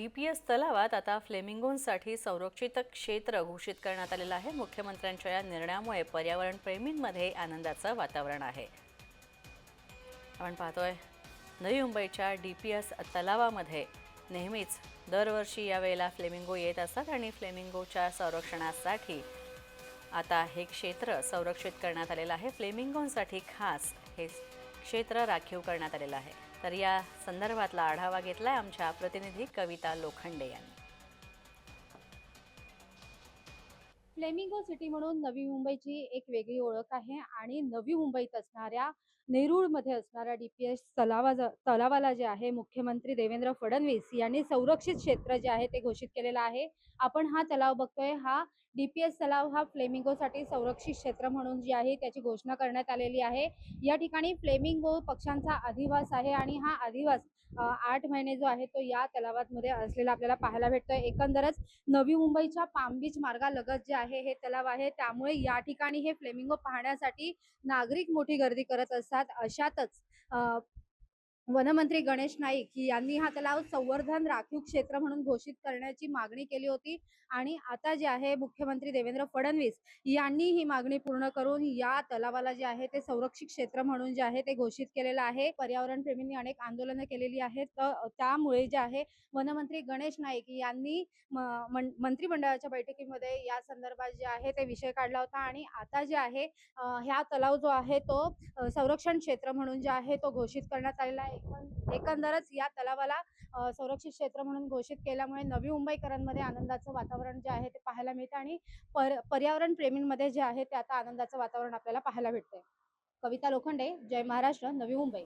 D P S तलावात आता फ्लेमिंगोंसाठी संरक्षित क्षेत्र घोषित करण्यात आलेलं आहे. मुख्यमंत्र्यांच्या या निर्णयामुळे पर्यावरणप्रेमींमध्ये आनंदाचं वातावरण आहे. आपण पाहतोय नवी मुंबईच्या डी पी एस तलावामध्ये नेहमीच दरवर्षी या वेळेला फ्लेमिंगो येत असतात आणि फ्लेमिंगोच्या संरक्षणासाठी आता हे क्षेत्र संरक्षित करण्यात आलेलं आहे. फ्लेमिंगोंसाठी खास हे क्षेत्र राखीव करण्यात आलेलं आहे. तर या संदर्भातला आढावा घेतलाय आमच्या प्रतिनिधी कविता लोखंडे यांनी. फ्लेमिंगो सिटी म्हणून नवी मुंबईची एक वेगळी ओळख आहे आणि नवी मुंबईत असणाऱ्या नेरूळमध्ये असणाऱ्या डी पी एस तलावा तलावाला जे आहे मुख्यमंत्री देवेंद्र फडणवीस यांनी संरक्षित क्षेत्र जे आहे ते घोषित केलेलं आहे. आपण हा तलाव बघतोय हा डी पी एस तलाव हा फ्लेमिंगोसाठी संरक्षित क्षेत्र म्हणून जी आहे त्याची घोषणा करण्यात आलेली आहे. या ठिकाणी फ्लेमिंगो पक्ष्यांचा अधिवास आहे आणि हा अधिवास आठ महिने जो आहे तो या तलावामध्ये असलेला आपल्याला पाहायला भेटतोय. एकंदरच नवी मुंबईच्या पाम बीच मार्गालगत जे आहे हे तलाव आहे. त्यामुळे या ठिकाणी हे फ्लेमिंगो पाहण्यासाठी नागरिक मोठी गर्दी करत असतात. अशातच अ, वनमंत्री गणेश नाईक यांनी हा तलाव संवर्धन राखीव क्षेत्र म्हणून घोषित करण्याची मागणी केली होती. आणि आता जे आहे मुख्यमंत्री देवेंद्र फडणवीस यांनी ही मागणी पूर्ण करून या तलावाला जे आहे ते संरक्षित क्षेत्र म्हणून जे आहे ते घोषित केलेलं आहे. पर्यावरण प्रेमींनी अनेक आंदोलनं केलेली आहेत. तर त्यामुळे जे आहे वनमंत्री गणेश नाईक यांनी म- मंत्रिमंडळाच्या बैठकीमध्ये या संदर्भात जे आहे ते विषय काढला होता. आणि आता जे आहे ह्या तलाव जो आहे तो संरक्षण क्षेत्र म्हणून जे आहे तो घोषित करण्यात आलेला आहे. एकंदरच या तलावाला संरक्षित क्षेत्र म्हणून घोषित केल्यामुळे नवी मुंबईकरांमध्ये आनंदाचं वातावरण जे आहे ते पाहायला मिळतं आणि पर पर्यावरण प्रेमींमध्ये जे आहे ते आता आनंदाचं वातावरण आपल्याला पाहायला भेटतंय. कविता लोखंडे जय महाराष्ट्र नवी मुंबई.